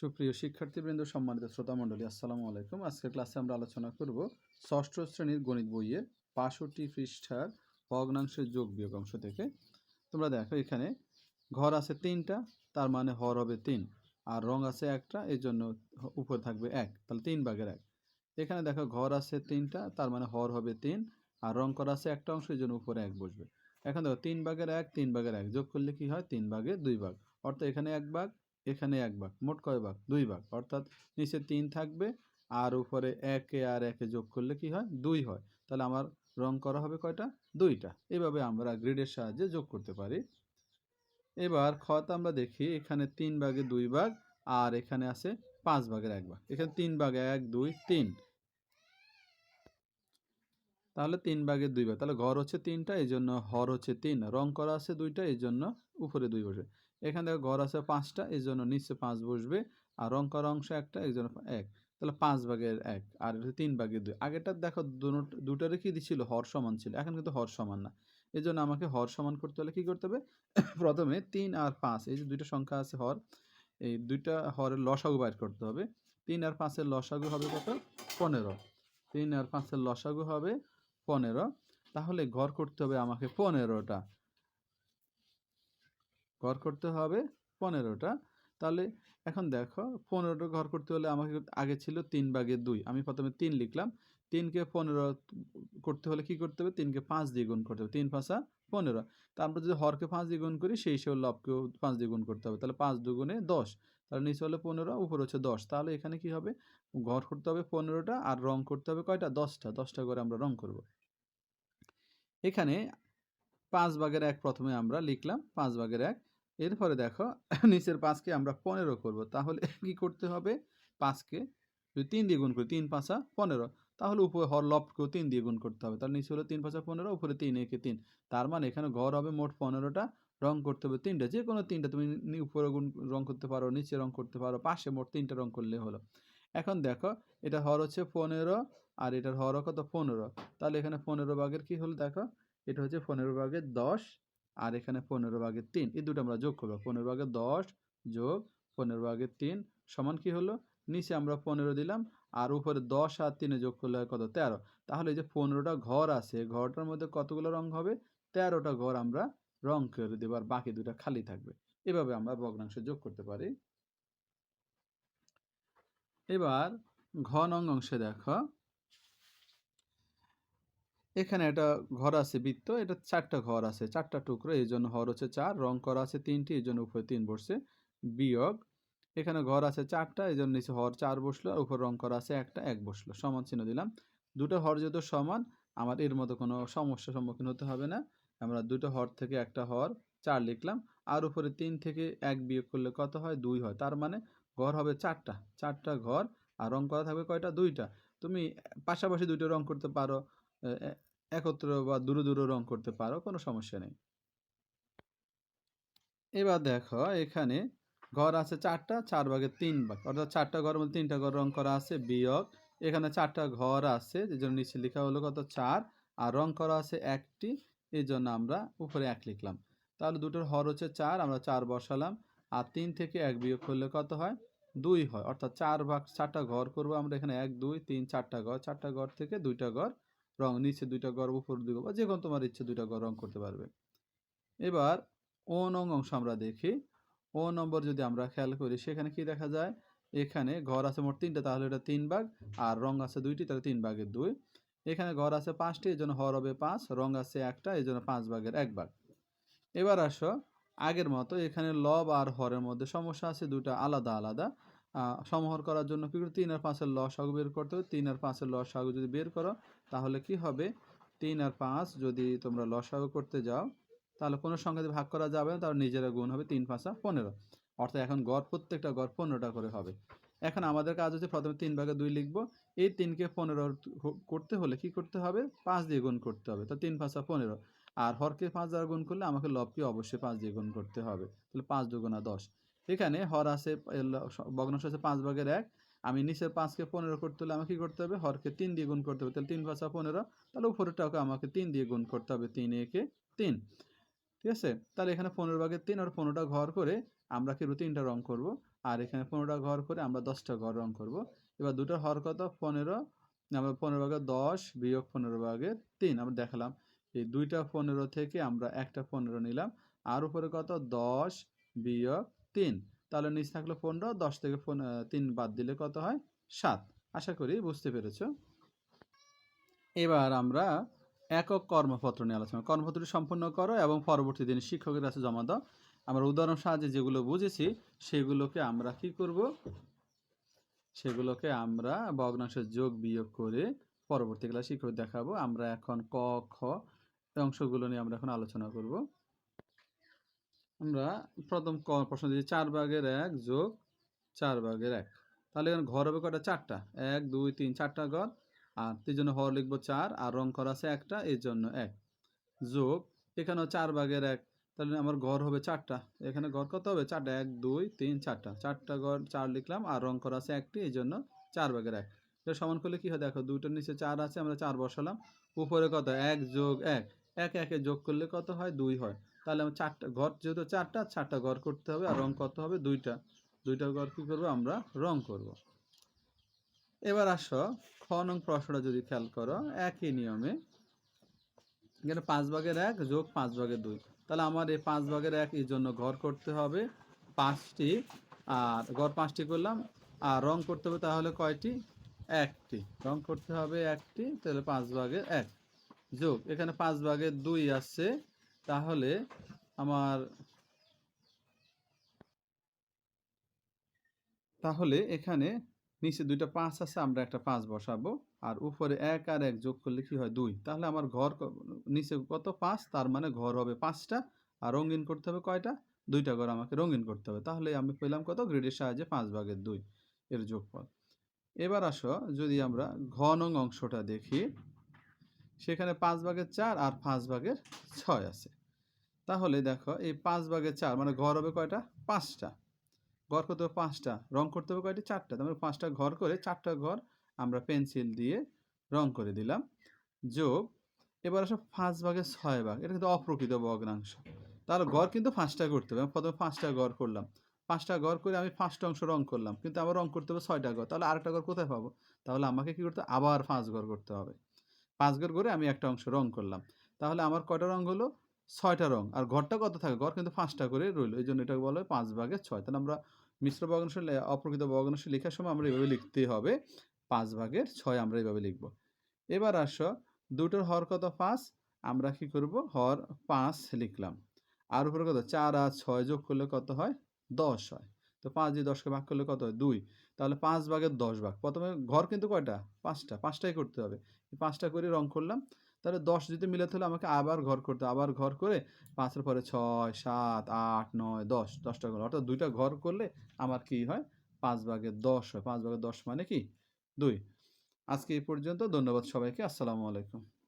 সুপ্রিয় শিক্ষার্থীবৃন্দ, সম্মানিত শ্রোতা মণ্ডলী আসসালামু আলাইকুম। আজকের ক্লাসে আমরা আলোচনা করব ষষ্ঠ শ্রেণির গণিত বইয়ের বাষট্টি পৃষ্ঠার ভগ্নাংশের যোগ বিয়োগ অংশ থেকে। তোমরা দেখো এখানে, ঘর আছে তিনটা, তার মানে হর হবে তিন, আর রং আছে একটা এই জন্য উপরে থাকবে এক, তাহলে তিন ভাগের এক। এখানে দেখো, ঘর আছে তিনটা, তার মানে হর হবে তিন, আর রং করা আছে একটা অংশ এই জন্য উপরে এক বসবে। এখন দেখো, তিন ভাগের এক, তিন ভাগের এক, যোগ করলে কি হয়? তিন ভাগের দুই ভাগ। অর্থাৎ এখানে এক ভাগ এখানে এক ভাগ, মোট কয় ভাগ? দুই ভাগ। অর্থাৎ নিচে তিন থাকবে আর উপরে একে আর একে যোগ করলে কি হয়? দুই হয়। তাহলে আমার রং করা হবে কয়টা? দুইটা। এভাবে আমরা গ্রিডের সাহায্যে যোগ করতে পারি। এবার খত আমরা দেখি, এখানে তিন ভাগে দুই ভাগ আর এখানে আছে পাঁচ ভাগের এক ভাগ। এখানে তিন ভাগে এক, দুই, তিন। তাহলে তিন ভাগের দুই ভাগ। তাহলে ঘর হচ্ছে তিনটা এই জন্য হর হচ্ছে তিন। রং করা আছে দুইটা এই জন্য উপরে দুই বসে। এখানে থেকে ঘর আছে পাঁচটা, এই জন্য নিচে পাঁচ বসবে আর করা অংশ একটা, এই জন্য এক। তাহলে পাঁচ ভাগের এক আর তিন ভাগের দুই। আগেরটা দেখো দুটো- দুটারে কি দিছিল, হর সমান ছিল, এখন কিন্তু হর সমান না। এই জন্য আমাকে হর সমান করতে হলে কি করতে হবে? প্রথমে তিন আর পাঁচ, এই যে দুইটা সংখ্যা আছে হর, এই দুইটা হরের লসাগু বাইর করতে হবে। তিন আর পাঁচের লসাগু হবে কত? পনেরো। তিন আর পাঁচের লসাগু হবে পনেরো। তাহলে ঘর করতে হবে আমাকে পনেরোটা। ঘর করতে হবে পনেরোটা। তাহলে এখন দেখো, পনেরোটা ঘর করতে হলে আমাকে আগে ছিল তিন ভাগের দুই। আমি প্রথমে তিন লিখলাম। তিনকে পনেরো করতে হলে কি করতে হবে? তিনকে পাঁচ দিয়ে গুণ করতে হবে। তিন পাঁচা পনেরো। তারপর যদি হরকে পাঁচ দিয়ে গুণ করি, সেই হিসেবে লবকেও পাঁচ দিয়ে গুণ করতে হবে। তাহলে পাঁচ দুগুণে দশ। তাহলে নিচে হলে পনেরো, উপরে হচ্ছে দশ। তাহলে এখানে কি হবে? ঘর করতে হবে পনেরোটা আর রং করতে হবে কয়টা? দশটা। দশটা করে আমরা রং করব। এখানে পাঁচ ভাগের এক প্রথমে আমরা লিখলাম, পাঁচ ভাগের এক। এরপরে দেখো, নিচের পাঁচকে আমরা পনেরো করব। তাহলে কি করতে হবে? পাঁচকে যদি তিন দিয়ে গুণ করি, তিন পাঁচা পনেরো। তাহলে উপরে হর লবকেও তিন দিয়ে গুণ করতে হবে। তাহলে নিচে হলো তিন পাঁচা পনেরো, উপরে তিন, একে তিন। তার মানে এখানে ঘর হবে মোট পনেরোটা। রং করতে হবে তিনটা। যে কোনো তিনটা তুমি উপরে গুণ রং করতে পারো, নিচে রং করতে পারো, পাশে মোট তিনটা রং করলে হলো। এখন দেখো, এটা হর হচ্ছে পনেরো আর এটার হর কত? পনেরো। তাহলে এখানে পনেরো ভাগের কি হলো দেখো? এটা হচ্ছে পনেরো ভাগের দশ। আর এখানে পনেরো ভাগের তিন, এই দুটো আমরা যোগ করব। পনেরো ভাগের দশ যোগ পনেরো ভাগের তিন সমান কি হলো? নিচে আমরা পনেরো দিলাম, আর উপরে দশ আর তিনে যোগ করলে হয় কত? তেরো। তাহলে যে পনেরোটা ঘর আছে ঘরটার মধ্যে কতগুলো রং হবে? তেরোটা ঘর আমরা রং করে দেবো, আর বাকি দুটা খালি থাকবে। এভাবে আমরা ভগ্নাংশ যোগ করতে পারি। এবার ঘ নং অংশে দেখো। এখানে একটা ঘর আছে বৃত্ত, এটা চারটা ঘর আছে, চারটা টুকরো, এই জন্য হর হচ্ছে চার, রং করা আছে তিনটি, এই জন্য উপরে তিন বসছে, বিয়োগ, এখানে ঘর আছে চারটা, এই জন্য নিচে হর চার বসল, আর উপর রং করা আছে একটা, এক বসল, সমান চিহ্ন দিলাম, দুটো হর যেহেতু সমান, আমার এর মতো কোনো সমস্যার সম্মুখীন হতে হবে না, আমরা দুটো হর থেকে একটা হর চার লিখলাম, আর উপরে তিন থেকে এক বিয়োগ করলে কত হয়? দুই হয়, তার মানে ঘর হবে চারটা চারটা ঘর, আর রং করা থাকবে কয়টা? দুইটা, তুমি পাশাপাশি দুইটা রং করতে পারো একত্র বা দূরে দূরে রং করতে পারো, কোনো সমস্যা নেই। এবার দেখো, এখানে ঘর আছে চারটা, চার ভাগে তিন ভাগ। অর্থাৎ চারটা ঘরের মধ্যে তিনটা ঘর রং করা আছে, বিয়োগ। এখানে চারটা ঘর আছে এই জন্য নিচে লেখা হলো কত? চার। আর রং করা আছে একটি, এই জন্য আমরা উপরে এক লিখলাম। তাহলে দুটোর হর হচ্ছে চার, আমরা চার বসালাম। আর তিন থেকে এক বিয়োগ করলে কত হয়? দুই হয়। অর্থাৎ চার ভাগ, চারটা ঘর করব আমরা এখানে এক, দুই, তিন, চারটা ঘর। চারটা ঘর থেকে দুইটা ঘর রং, নিচে দুইটা ঘর উপর দুই বা যে কোনো তোমার ইচ্ছে দুইটা ঘর রং করতে পারবে। এবার ও নং অংশ আমরা দেখি। ও নম্বর যদি আমরা খেয়াল করি, সেখানে কি দেখা যায়? এখানে ঘর আছে মোট তিনটা, তাহলে এটা তিন ভাগ, আর রং আছে দুইটি, তাহলে তিন ভাগের দুই। এখানে ঘর আছে পাঁচটি এই জন্য হর হবে পাঁচ, রং আছে একটা এই জন্য পাঁচ ভাগের এক ভাগ। এবার আসো, আগের মতো এখানে লব আর হরের মধ্যে সমস্যা আছে দুটা আলাদা আলাদা। সমাহার করার জন্য কি করে? তিন আর পাঁচের ল সাগু বের করতে হবে। তিন আর পাঁচের ল সাগু যদি বের করো তাহলে কি হবে? তিন আর পাঁচ যদি তোমরা লসাগু করতে যাও, তাহলে কোনো সংখ্যা দিয়ে ভাগ করা যাবে না, তাহলে নিজেরা গুণ হবে তিন, পাঁচা পনেরো। অর্থাৎ এখন গড় প্রত্যেকটা গড় পনেরোটা করে হবে। এখন আমাদের কাজ হচ্ছে প্রথমে তিন ভাগে দুই লিখব। এই তিনকে পনেরো করতে হলে কি করতে হবে? পাঁচ দিয়ে গুণ করতে হবে। তো তিন, পাঁচা পনেরো। আর হরকে পাঁচ দ্বারা গুণ করলে আমাকে লবকে অবশ্যই পাঁচ দিয়ে গুণ করতে হবে। তাহলে পাঁচ দুগুণা দশ। এখানে হর আছে ভগ্নাংশ আছে পাঁচ ভাগের এক। আমি নিচের পাঁচকে পনেরো করতে হলে আমাকে কি করতে হবে? হরকে তিন দিয়ে গুণ করতে হবে। তাহলে তিন পাঁচা পনেরো, তাহলে উপরেরটাকে আমাকে তিন দিয়ে গুণ করতে হবে। তিন একে তিন। ঠিক আছে? তাহলে এখানে পনেরো ভাগের তিন আর পনেরোটা ঘর করে আমরা কি তিনটা রং করব। আর এখানে পনেরোটা ঘর করে আমরা দশটা ঘর রং করব। এবার দুটো হর কত? পনেরো। আমরা পনেরো ভাগের দশ বিয়োগ পনেরো ভাগের তিন। আমরা দেখালাম। এই দুইটা পনেরো থেকে আমরা একটা পনেরো নিলাম। আর উপরে কত? দশ বিয়োগ তিন। তাহলে নিচ থাকল পনেরো, দশ থেকে তিন বাদ দিলে কত হয়? সাত। আশা করি বুঝতে পেরেছ। এবার আমরা একক কর্মপত্র নিয়ে আলোচনা। কর্মপত্রটি সম্পূর্ণ করো এবং পরবর্তী দিন শিক্ষকের কাছে জমা দাও। আমরা উদাহরণ সাহায্যে যেগুলো বুঝেছি, সেগুলোকে আমরা কি করব? সেগুলোকে আমরা ভগ্নাংশের যোগ বিয়োগ করে পরবর্তী শিক্ষক দেখাবো। আমরা এখন ক, খ অংশগুলো নিয়ে আমরা এখন আলোচনা করব। আমরা প্রথম প্রশ্ন দিয়েছি চার ভাগের এক যোগ চার ভাগের এক। তাহলে এখানে ঘর হবে কটা চারটা। এক, দুই, তিন, চারটা ঘর। আর তিন জন্য হর লিখব চার, আর রং করা আছে একটা, এর জন্য এক। যোগ, এখানেও চার ভাগের এক। তাহলে আমার ঘর হবে চারটা। এখানে ঘর কত হবে? চারটা। এক, দুই, তিন, চারটা। চারটা ঘর, চার লিখলাম, আর রং করা আছে একটি এই জন্য চার ভাগের এক। সমান করলে কি হয়? দেখো, দুইটার নিচে চার আছে, আমরা চার বসালাম। উপরে কত? এক যোগ এক। এক, একে যোগ করলে কত হয়? দুই হয়। তাহলে আমার চারটা ঘর, যেহেতু চারটা চারটা ঘর করতে হবে আর রং কত হবে দুইটা। দুইটা ঘর কি করব? আমরা রং করব। এবার আসো, খ নং প্রশ্নটা যদি খেয়াল করো, একই নিয়মে এখানে পাঁচ ভাগের এক যোগ পাঁচ ভাগের দুই। তাহলে আমার এই পাঁচ ভাগের এক এর জন্য ঘর করতে হবে পাঁচটি। আর ঘর পাঁচটি করলাম, আর রং করতে হবে তাহলে কয়টি? একটি। রং করতে হবে একটি, তাহলে পাঁচ ভাগের এক। যোগ, এখানে পাঁচ ভাগের দুই আসছে তাহলে আমার তাহলে এখানে নিচে দুইটা পাঁচ আছে, আমরা একটা পাঁচ বসাবো। আর উপরে এক আর এক যোগ করলে কি হয়? দুই। তাহলে আমার ঘর নিচে কত? পাঁচ। তার মানে ঘর হবে পাঁচটা। আর রঙিন করতে হবে কয়টা? দুইটা ঘর আমাকে রঙিন করতে হবে। তাহলে আমি পেলাম কত? গ্রেডের সাহায্যে পাঁচ ভাগের দুই এর যোগফল। এবার আসো, যদি আমরা ঘ নং অংশটা দেখি। সেখানে পাঁচ ভাগের চার আর পাঁচ ভাগের ছয় আছে। তাহলে দেখো, এই পাঁচ ভাগের চার মানে ঘর হবে কয়টা? পাঁচটা। ঘর করতে হবে পাঁচটা, রং করতে হবে কয়টি? চারটা। তার মানে পাঁচটা ঘর করে চারটা ঘর আমরা পেন্সিল দিয়ে রং করে দিলাম। যোগ, এবার আসো পাঁচ ভাগের ছয় ভাগ। এটা কিন্তু অপ্রকৃত ভগ্নাংশ। তাহলে ঘর কিন্তু পাঁচটা করতে হবে। আমি প্রথমে পাঁচটা ঘর করলাম। পাঁচটা ঘর করে আমি পাঁচটা অংশ রং করলাম। কিন্তু আমার রং করতে হবে ছয়টা ঘর। তাহলে আরেকটা ঘর কোথায় পাবো? তাহলে আমাকে কি করতে? আবার পাঁচ ঘর করতে হবে। পাঁচ ঘর করে আমি একটা অংশ রং করলাম। তাহলে আমার কয়টা রং হলো? ছয়টা রং। আর ঘরটা কত থাকে? ঘর কিন্তু পাঁচটা করে রইল। এই জন্য এটাকে বলা হয় পাঁচ ভাগের ছয়। তাহলে আমরা মিশ্র ভগ্নাংশ অপ্রকৃত ভগ্নাংশ লেখার সময় আমরা এভাবে লিখতে হবে। পাঁচ ভাগের ছয় আমরা এভাবে লিখব। এবার আসো, দুটোর হর কত? পাঁচ। আমরা কি করব? হর পাঁচ লিখলাম। আর উপরে কত? চার আর ছয় যোগ করলে কত হয়? দশ হয়। তো পাঁচ দিয়ে দশকে ভাগ করলে কত হয়? দুই। তাহলে পাঁচ ভাগের দশ ভাগ। প্রথমে ঘর কিন্তু কয়টা? পাঁচটা। পাঁচটাই করতে হবে। পাঁচটা করে রং করলাম। তাহলে দশ যদি মিলাতে হলে আমাকে আবার ঘর করতে। আবার ঘর করে পাঁচের পরে ছয়, সাত, আট, নয়, দশ, দশটা ঘর অর্থাৎ দুইটা ঘর করলে আমার কি হয়? পাঁচ ভাগের দশ হয়। পাঁচ ভাগের দশ মানে কি? দুই। আজকে এই পর্যন্ত। ধন্যবাদ সবাইকে। আসসালামু আলাইকুম।